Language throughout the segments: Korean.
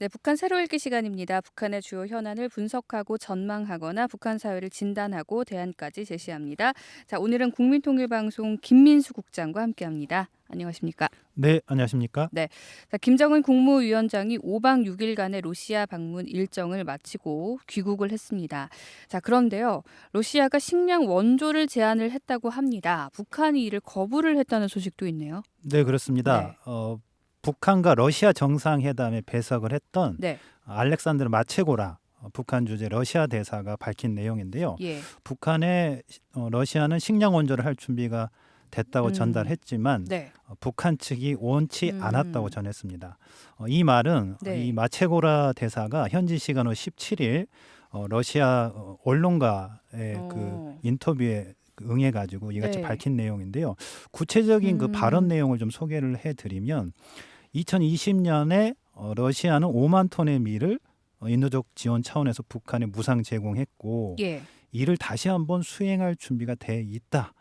네, 북한 새로 읽기 시간입니다. 북한의 주요 현안을 분석하고 전망하거나 북한 사회를 진단하고 대안까지 제시합니다. 자, 오늘은 국민통일방송 김민수 국장과 함께합니다. 안녕하십니까? 네, 안녕하십니까? 자, 김정은 국무위원장이 5박 6일간의 로시아 방문 일정을 마치고 귀국을 했습니다. 자, 그런데요. 로시아가 식량 원조를 제한을 했다고 합니다. 북한이 이를 거부를 했다는 소식도 있네요. 네, 그렇습니다. 네. 어, 북한과 러시아 정상회담에 배석을 했던 네. 알렉산드르 마체고라 어, 북한 주재 러시아 대사가 밝힌 내용인데요. 예. 북한에 어, 러시아는 식량 원조를 할 준비가 됐다고 음. 전달했지만 네. 어, 북한 측이 원치 음. 않았다고 전했습니다. 어, 이 말은 어, 네. 이 마체고라 대사가 현지 시간으로 17일 어, 러시아 어, 언론과의 어. 그 인터뷰에 그 응해가지고 이같이 네. 밝힌 내용인데요. 구체적인 그 음. 발언 내용을 좀 소개를 해드리면 2020년에 어, 러시아는 5만 톤의 밀을 어, 인도적 지원 차원에서 북한에 무상 제공했고 예. 이를 다시 한번 수행할 준비가 돼 있다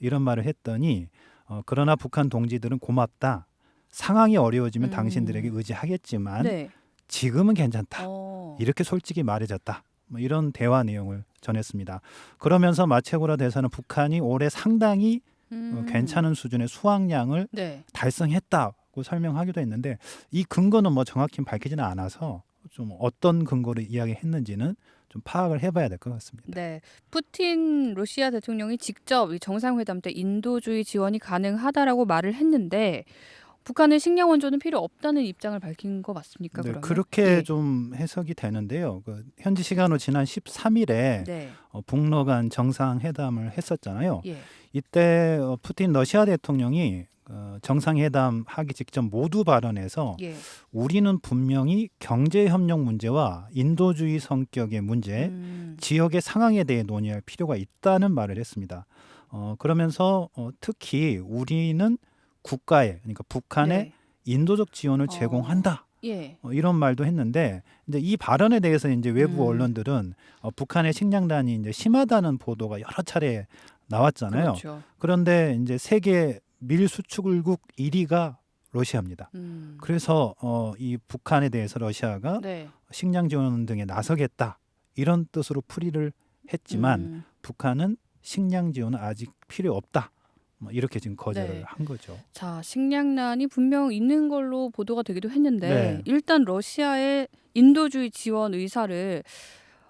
이런 말을 했더니 어, 그러나 북한 동지들은 고맙다 상황이 어려워지면 음. 당신들에게 의지하겠지만 네. 지금은 괜찮다 어. 이렇게 솔직히 말해줬다 뭐 이런 대화 내용을 전했습니다 그러면서 마체고라 대사는 북한이 올해 상당히 어, 음. 괜찮은 수준의 수확량을 네. 달성했다고 설명하기도 했는데 이 근거는 뭐 정확히 밝히지는 않아서 좀 어떤 근거로 이야기했는지는 좀 파악을 해봐야 될 것 같습니다. 네, 푸틴 러시아 대통령이 직접 이 정상회담 때 인도주의 지원이 가능하다라고 말을 했는데 북한은 식량 원조는 필요 없다는 입장을 밝힌 거 맞습니까? 네, 그러면? 그렇게 예. 좀 해석이 되는데요. 그 현지 시간으로 지난 13일에 네, 어, 북러 간 정상회담을 했었잖아요. 예, 이때 어, 푸틴 러시아 대통령이 어, 정상회담 하기 직전 모두 발언에서 예. 우리는 분명히 경제 협력 문제와 인도주의 성격의 문제, 음, 지역의 상황에 대해 논의할 필요가 있다는 말을 했습니다. 어, 그러면서 어, 특히 우리는 국가에 그러니까 북한에 네. 인도적 지원을 어. 제공한다. 예, 어, 이런 말도 했는데 이제 이 발언에 대해서 이제 외부 음. 언론들은 어, 북한의 식량단이 이제 심하다는 보도가 여러 차례 나왔잖아요. 그렇죠. 그런데 이제 세계 밀 수출국 1위가 러시아입니다. 음, 그래서 어, 이 북한에 대해서 러시아가 네, 식량 지원 등에 나서겠다 이런 뜻으로 풀이를 했지만 음, 북한은 식량 지원은 아직 필요 없다. 뭐 이렇게 지금 거절을 네. 한 거죠. 자 식량난이 분명 있는 걸로 보도가 되기도 했는데 네. 일단 러시아의 인도주의 지원 의사를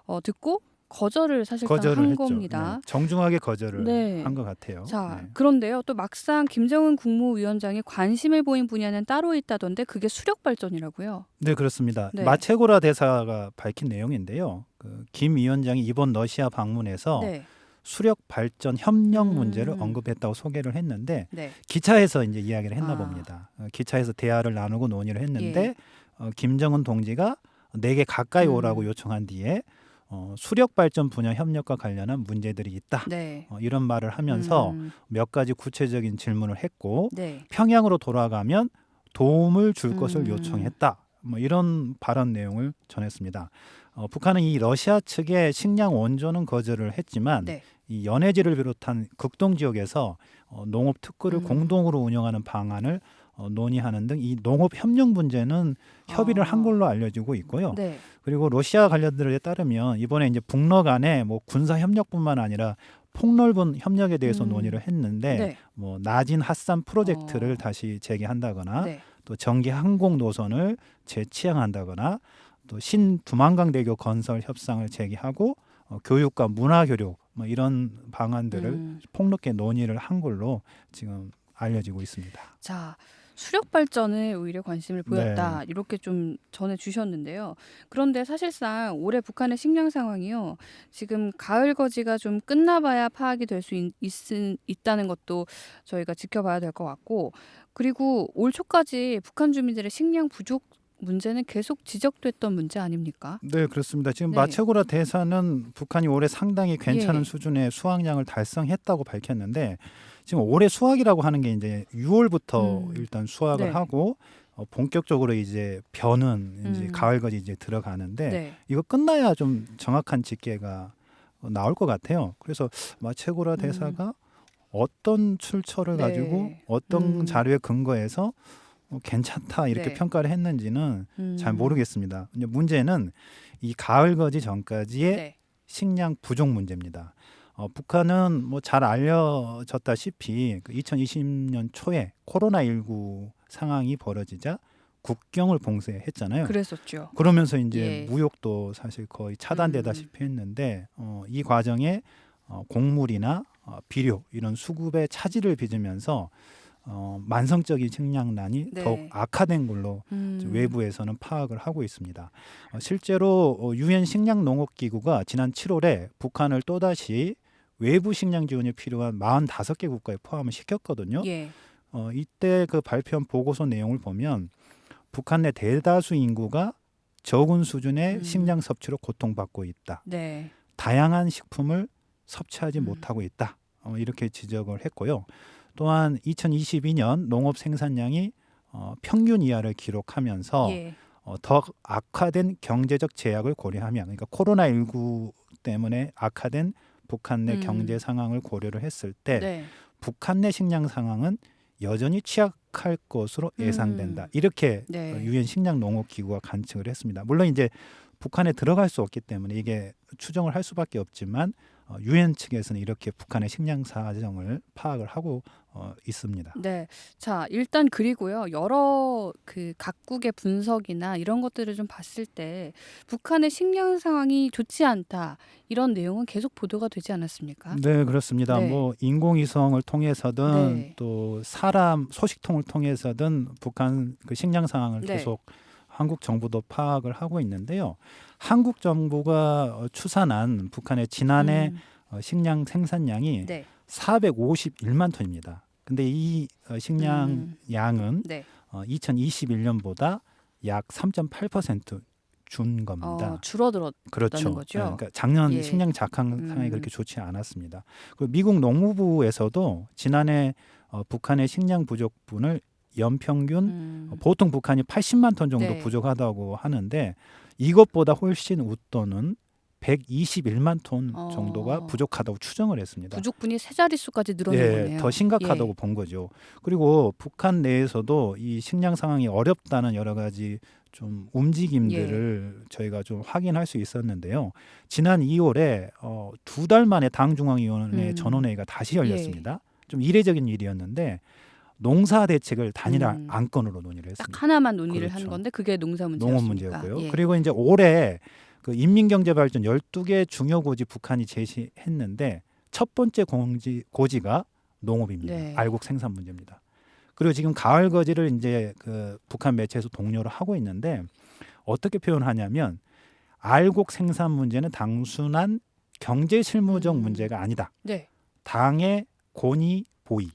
어, 듣고 거절을 사실상 거절을 한 했죠. 겁니다. 네, 정중하게 거절을 네. 한것 같아요. 자, 네. 그런데요. 또 막상 김정은 국무위원장이 관심을 보인 분야는 따로 있다던데 그게 수력 발전이라고요. 네, 그렇습니다. 네. 마체고라 대사가 밝힌 내용인데요. 그 김 위원장이 이번 러시아 방문에서 네. 수력 발전 협력 음. 문제를 언급했다고 소개를 했는데 네. 기차에서 이제 이야기를 했나 아. 봅니다. 어, 기차에서 대화를 나누고 논의를 했는데 예. 어, 김정은 동지가 내게 가까이 음. 오라고 요청한 뒤에 어, 수력 발전 분야 협력과 관련한 문제들이 있다. 네. 어, 이런 말을 하면서 음, 몇 가지 구체적인 질문을 했고 네. 평양으로 돌아가면 도움을 줄 것을 음. 요청했다. 뭐 이런 발언 내용을 전했습니다. 어, 북한은 이 러시아 측의 식량 원조는 거절을 했지만 네. 이 연해지를 비롯한 극동 지역에서 어, 농업 특구를 음. 공동으로 운영하는 방안을 어, 논의하는 등 이 농업 협력 문제는 협의를 아. 한 걸로 알려지고 있고요. 네. 그리고 러시아 관련들에 따르면 이번에 이제 북러 간에 뭐 군사 협력뿐만 아니라 폭넓은 협력에 대해서 음. 논의를 했는데 네. 뭐 나진 핫산 프로젝트를 어. 다시 재개한다거나 네. 또 전기 항공 노선을 재치행한다거나 또 신두만강대교 건설 협상을 재개하고 어, 교육과 문화 교류 뭐 이런 방안들을 음. 폭넓게 논의를 한 걸로 지금 알려지고 있습니다. 자, 수력 발전에 오히려 관심을 보였다. 네. 이렇게 좀 전해 주셨는데요. 그런데 사실상 올해 북한의 식량 상황이요. 지금 가을 거지가 좀 끝나봐야 파악이 될 수 있다는 것도 저희가 지켜봐야 될 것 같고 그리고 올 초까지 북한 주민들의 식량 부족 문제는 계속 지적됐던 문제 아닙니까? 네, 그렇습니다. 지금 네. 마체고라 대사는 북한이 올해 상당히 괜찮은 예. 수준의 수확량을 달성했다고 밝혔는데 지금 올해 수확이라고 하는 게 이제 6월부터 음. 일단 수확을 네. 하고 어, 본격적으로 이제 벼는 이제 음. 가을까지 이제 들어가는데 네. 이거 끝나야 좀 정확한 집계가 어, 나올 것 같아요. 그래서 마체고라 대사가 어떤 출처를 네. 가지고 어떤 음. 자료에 근거해서 어, 괜찮다 이렇게 네. 평가를 했는지는 음. 잘 모르겠습니다. 문제는 이 가을 거지 전까지의 네. 식량 부족 문제입니다. 어, 북한은 뭐 잘 알려졌다시피 그 2020년 초에 코로나 19 상황이 벌어지자 국경을 봉쇄했잖아요. 그랬었죠. 그러면서 이제 예. 무역도 사실 거의 차단되다시피 음. 했는데 어, 이 과정에 어, 곡물이나 어, 비료 이런 수급에 차질을 빚으면서 어, 만성적인 식량난이 네. 더욱 악화된 걸로 음. 외부에서는 파악을 하고 있습니다. 어, 실제로 어, 유엔 식량농업기구가 지난 7월에 북한을 또다시 외부 식량 지원이 필요한 45개 국가에 포함을 시켰거든요. 예. 어, 이때 그 발표한 보고서 내용을 보면 북한 내 대다수 인구가 적은 수준의 음. 식량 섭취로 고통받고 있다. 네. 다양한 식품을 섭취하지 음. 못하고 있다. 어, 이렇게 지적을 했고요. 또한 2022년 농업 생산량이 어, 평균 이하를 기록하면서 예. 어, 더 악화된 경제적 제약을 고려하며 그러니까 코로나 19 때문에 악화된 북한 내 음. 경제 상황을 고려를 했을 때 네. 북한 내 식량 상황은 여전히 취약할 것으로 예상된다. 음. 이렇게 네. 어, 유엔 식량 농업 기구가 관측을 했습니다. 물론 이제 북한에 들어갈 수 없기 때문에 이게 추정을 할 수밖에 없지만 어, 유엔 측에서는 이렇게 북한의 식량 사정을 파악을 하고 어, 있습니다. 네. 자, 일단 그리고요. 여러 그 각국의 분석이나 이런 것들을 좀 봤을 때 북한의 식량 상황이 좋지 않다. 이런 내용은 계속 보도가 되지 않았습니까? 네, 그렇습니다. 네. 뭐 인공위성을 통해서든 네. 또 사람 소식통을 통해서든 북한 그 식량 상황을 네. 계속 한국 정부도 파악을 하고 있는데요. 한국 정부가 어, 추산한 북한의 지난해 음. 어, 식량 생산량이 네. 451만 톤입니다. 근데 이 어, 식량 음. 양은 네. 어, 2021년보다 약 3.8%준 겁니다. 어, 줄어들었. 그렇죠. 거죠? 예, 그러니까 작년 예. 식량 작황 상황이 음. 그렇게 좋지 않았습니다. 그리고 미국 농무부에서도 지난해 어, 북한의 식량 부족분을 연평균 음. 어, 보통 북한이 80만 톤 정도 네. 부족하다고 하는데 이것보다 훨씬 웃돈은 121만 톤 어. 정도가 부족하다고 추정을 했습니다. 부족분이 세 자릿수까지 늘어난 예, 거네요. 더 심각하다고 본 거죠. 그리고 북한 내에서도 이 식량 상황이 어렵다는 여러 가지 좀 움직임들을 예. 저희가 좀 확인할 수 있었는데요. 지난 2월에 어, 두 달 만에 당중앙위원회 음. 전원회의가 다시 열렸습니다. 좀 이례적인 일이었는데 농사 대책을 단일 음. 안건으로 논의를 했습니다. 딱 하나만 논의를 그렇죠. 한 건데 그게 농사 문제였습니까? 농업 문제였고요. 예. 그리고 이제 올해 그 인민경제발전 12개 중요 고지 북한이 제시했는데 첫 번째 고지, 고지가 농업입니다. 네. 알곡 생산 문제입니다. 그리고 지금 가을 거지를 이제 그 북한 매체에서 독려를 하고 있는데 어떻게 표현하냐면 알곡 생산 문제는 단순한 경제 실무적 음. 문제가 아니다. 네. 당의 권위 보위,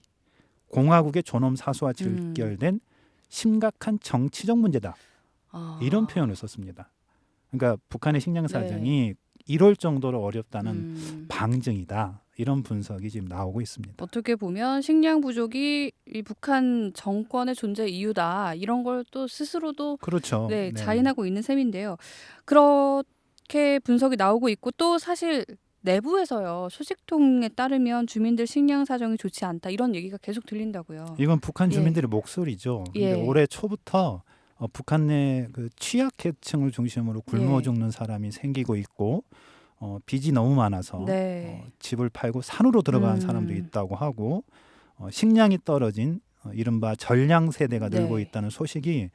공화국의 존엄 사수와 음. 직결된 심각한 정치적 문제다. 아. 이런 표현을 썼습니다. 그러니까 북한의 식량 네. 사정이 이럴 정도로 어렵다는 음. 방증이다. 이런 분석이 지금 나오고 있습니다. 어떻게 보면 식량 부족이 이 북한 정권의 존재 이유다 이런 걸 또 스스로도 그렇죠. 네, 자인하고 있는 셈인데요. 그렇게 분석이 나오고 있고 또 사실 내부에서요 소식통에 따르면 주민들 식량 사정이 좋지 않다 이런 얘기가 계속 들린다고요. 이건 북한 예. 주민들의 목소리죠. 근데 예. 올해 초부터 어, 북한 내그 취약계층을 중심으로 굶어 예. 죽는 사람이 생기고 있고 어, 빚이 너무 많아서 네. 어, 집을 팔고 산으로 들어간 음. 사람도 있다고 하고 어, 식량이 떨어진 어, 이른바 전량 세대가 늘고 네. 있다는 소식이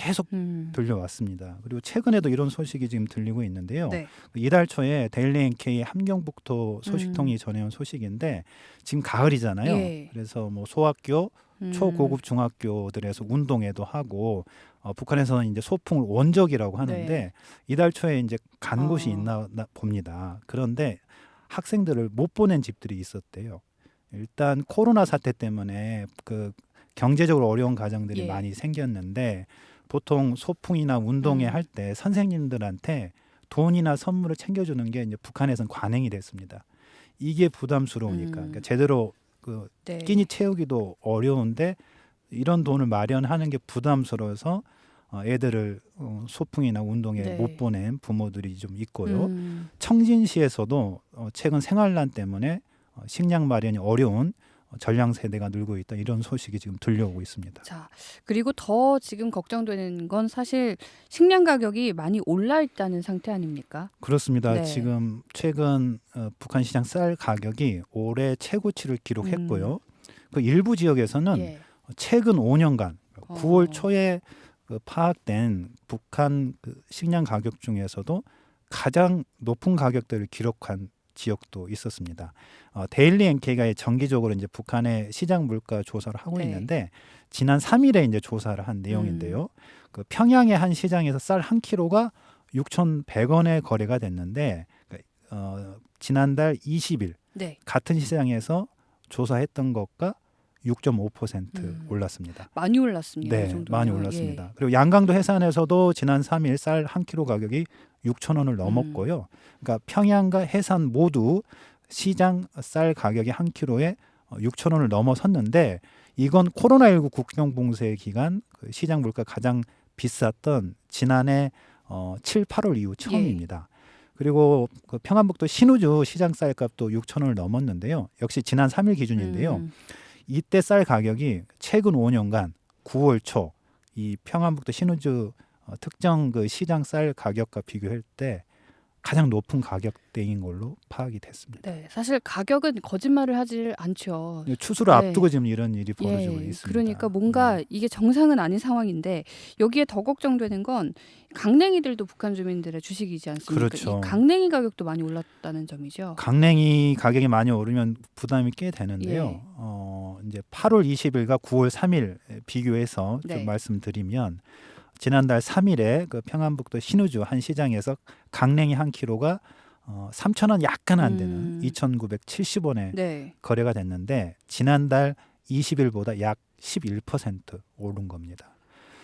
계속 음. 들려왔습니다. 그리고 최근에도 이런 소식이 지금 들리고 있는데요. 네. 이달 초에 데일리 NK 함경북도 소식통이 음. 전해온 소식인데 지금 가을이잖아요. 예. 그래서 뭐 소학교, 음. 초고급 중학교들에서 운동회도 하고 어, 북한에서는 이제 소풍을 원적이라고 하는데 네. 이달 초에 이제 간 곳이 어. 있나 나- 봅니다. 그런데 학생들을 못 보낸 집들이 있었대요. 일단 코로나 사태 때문에 그 경제적으로 어려운 가정들이 예. 많이 생겼는데 보통 소풍이나 운동회 음. 할때 선생님들한테 돈이나 선물을 챙겨주는 게 이제 북한에서는 관행이 됐습니다. 이게 부담스러우니까 음. 그러니까 제대로 그 네. 끼니 채우기도 어려운데 이런 돈을 마련하는 게 부담스러워서 어, 애들을 어, 소풍이나 운동에 네. 못 보낸 부모들이 좀 있고요. 음. 청진시에서도 어, 최근 생활난 때문에 어, 식량 마련이 어려운 전량 세대가 늘고 있다 이런 소식이 지금 들려오고 있습니다. 자, 그리고 더 지금 걱정되는 건 사실 식량 가격이 많이 올라 있다는 상태 아닙니까? 그렇습니다. 네. 지금 최근 어, 북한 시장 쌀 가격이 올해 최고치를 기록했고요. 그 일부 지역에서는 예. 최근 5년간 어. 9월 초에 그 파악된 북한 그 식량 가격 중에서도 가장 높은 가격대를 기록한 지역도 있었습니다. 어, 데일리 NK가 정기적으로 이제 북한의 시장 물가 조사를 하고 네. 있는데 지난 3일에 이제 조사를 한 내용인데요. 그 평양의 한 시장에서 쌀 한 킬로가 6,100원에 거래가 됐는데 그, 어, 지난달 20일 네. 같은 시장에서 조사했던 것과 6.5% 음. 올랐습니다. 많이 올랐습니다. 이 네. 많이 올랐습니다. 그리고 양강도 해산에서도 지난 3일 쌀한 킬로 가격이 6천 원을 넘었고요. 그러니까 평양과 해산 모두 시장 쌀 가격이 한 킬로에 6천 원을 넘어섰는데 이건 코로나19 국경 봉쇄 기간 그 시장 물가 가장 비쌌던 지난해 어, 7, 8월 이후 처음입니다. 그리고 그 평안북도 신우주 시장 쌀값도 6천 원을 넘었는데요. 역시 지난 3일 기준인데요. 음. 이때 쌀 가격이 최근 5년간 9월 초 이 평안북도 신우주 어, 특정 그 시장 쌀 가격과 비교할 때 가장 높은 가격대인 걸로 파악이 됐습니다. 네, 사실 가격은 거짓말을 하질 않죠. 추수를 네. 앞두고 지금 이런 일이 벌어지고 예, 있습니다. 그러니까 뭔가 네. 이게 정상은 아닌 상황인데 여기에 더 걱정되는 건 강냉이들도 북한 주민들의 주식이지 않습니까? 그렇죠. 이 강냉이 가격도 많이 올랐다는 점이죠. 강냉이 가격이 많이 오르면 부담이 꽤 되는데요. 예. 어, 이제 8월 20일과 9월 3일 비교해서 네. 좀 말씀드리면 지난달 3일에 그 평안북도 신우주 한 시장에서 강냉이 한 킬로가 어, 3,000원 약간 안 되는 음. 2,970원에 네. 거래가 됐는데 지난달 20일보다 약 11% 오른 겁니다.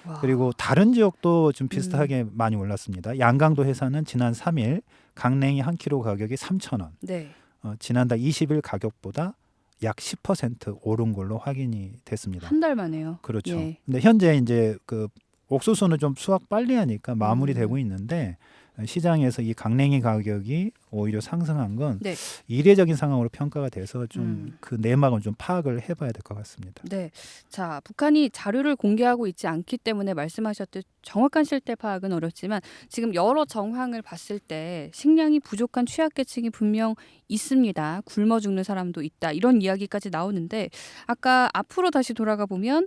와. 그리고 다른 지역도 좀 음. 비슷하게 많이 올랐습니다. 양강도 해사는 지난 3일 강냉이 한 킬로 가격이 3,000원. 네. 어, 지난달 20일 가격보다 약 10% 오른 걸로 확인이 됐습니다. 한 달 만에요. 그렇죠. 예. 근데 현재 이제 그 옥수수는 좀 수확 빨리 하니까 마무리되고 음. 있는데 시장에서 이 강냉이 가격이 오히려 상승한 건 네. 이례적인 상황으로 평가가 돼서 좀 음. 그 내막을 좀 파악을 해봐야 될 것 같습니다. 네. 자, 북한이 자료를 공개하고 있지 않기 때문에 말씀하셨듯 정확한 실태 파악은 어렵지만 지금 여러 정황을 봤을 때 식량이 부족한 취약계층이 분명 있습니다. 굶어 죽는 사람도 있다. 이런 이야기까지 나오는데 아까 앞으로 다시 돌아가 보면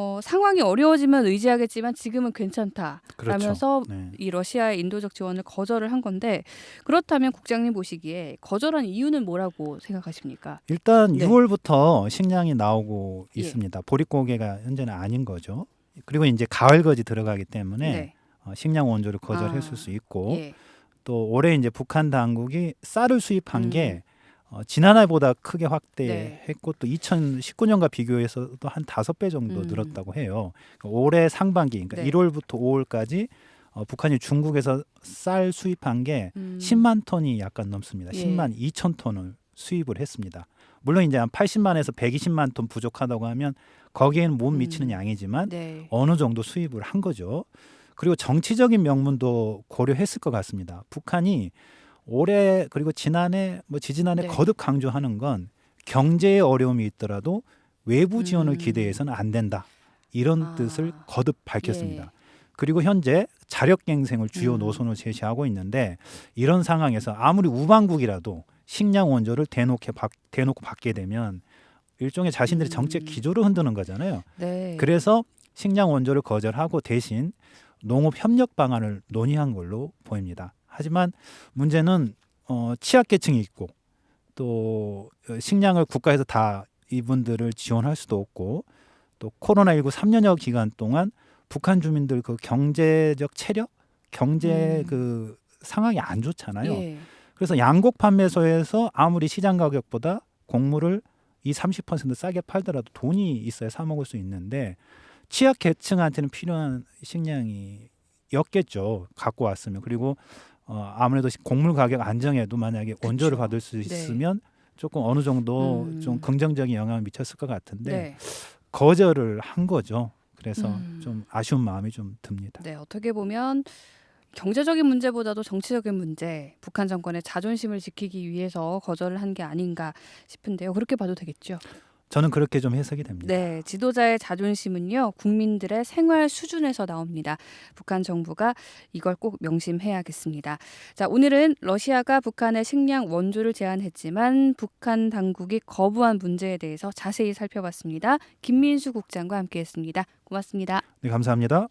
어, 상황이 어려워지면 의지하겠지만 지금은 괜찮다. 라면서 네. 이 러시아의 인도적 지원을 거절을 한 건데 그렇다면 국장님 보시기에 거절한 이유는 뭐라고 생각하십니까? 일단 네. 6월부터 식량이 나오고 예. 있습니다. 보릿고개가 현재는 아닌 거죠. 그리고 이제 가을거지 들어가기 때문에 어, 식량 원조를 거절했을 아, 수 있고 예. 또 올해 이제 북한 당국이 쌀을 수입한 음. 게 어, 지난해보다 크게 네. 확대했고 또 2019년과 비교해서도 한 다섯 배 정도 음. 늘었다고 해요. 그러니까 올해 상반기, 그러니까 네. 1월부터 5월까지 어, 북한이 중국에서 쌀 수입한 게 음. 10만 톤이 약간 넘습니다. 예. 10만 2천 톤을 수입을 했습니다. 물론 이제 한 80만에서 120만 톤 부족하다고 하면 거기에는 못 미치는 음. 양이지만 네. 어느 정도 수입을 한 거죠. 그리고 정치적인 명분도 고려했을 것 같습니다. 북한이 올해 그리고 지난해 뭐 지지난해 네. 거듭 강조하는 건 경제에 어려움이 있더라도 외부 지원을 음. 기대해서는 안 된다. 이런 아. 뜻을 거듭 밝혔습니다. 예. 그리고 현재 자력갱생을 주요 음. 노선으로 제시하고 있는데 이런 상황에서 아무리 우방국이라도 식량 원조를 대놓게 받, 대놓고 받게 되면 일종의 자신들의 정책 음. 기조를 흔드는 거잖아요. 네. 그래서 식량 원조를 거절하고 대신 농업 협력 방안을 논의한 걸로 보입니다. 하지만 문제는 어, 취약계층이 있고 또 어, 식량을 국가에서 다 이분들을 지원할 수도 없고 또 코로나19 3년여 기간 동안 북한 주민들 그 경제적 체력, 경제 음. 그 상황이 안 좋잖아요. 예. 그래서 양곡 판매소에서 아무리 시장 가격보다 곡물을 이 30% 싸게 팔더라도 돈이 있어야 사 먹을 수 있는데 취약 계층한테는 필요한 식량이 였겠죠. 갖고 왔으면 그리고 어, 아무래도 곡물 가격 안정에도 만약에 원조를. 받을 수 네. 있으면 조금 어느 정도 음. 좀 긍정적인 영향을 미쳤을 것 같은데 네. 거절을 한 거죠. 그래서 음. 좀 아쉬운 마음이 좀 듭니다. 네, 어떻게 보면 경제적인 문제보다도 정치적인 문제, 북한 정권의 자존심을 지키기 위해서 거절을 한 게 아닌가 싶은데요. 그렇게 봐도 되겠죠. 저는 그렇게 좀 해석이 됩니다. 네, 지도자의 자존심은요, 국민들의 생활 수준에서 나옵니다. 북한 정부가 이걸 꼭 명심해야겠습니다. 자, 오늘은 러시아가 북한의 식량 원조를 제한했지만 북한 당국이 거부한 문제에 대해서 자세히 살펴봤습니다. 김민수 국장과 함께했습니다. 고맙습니다. 네, 감사합니다.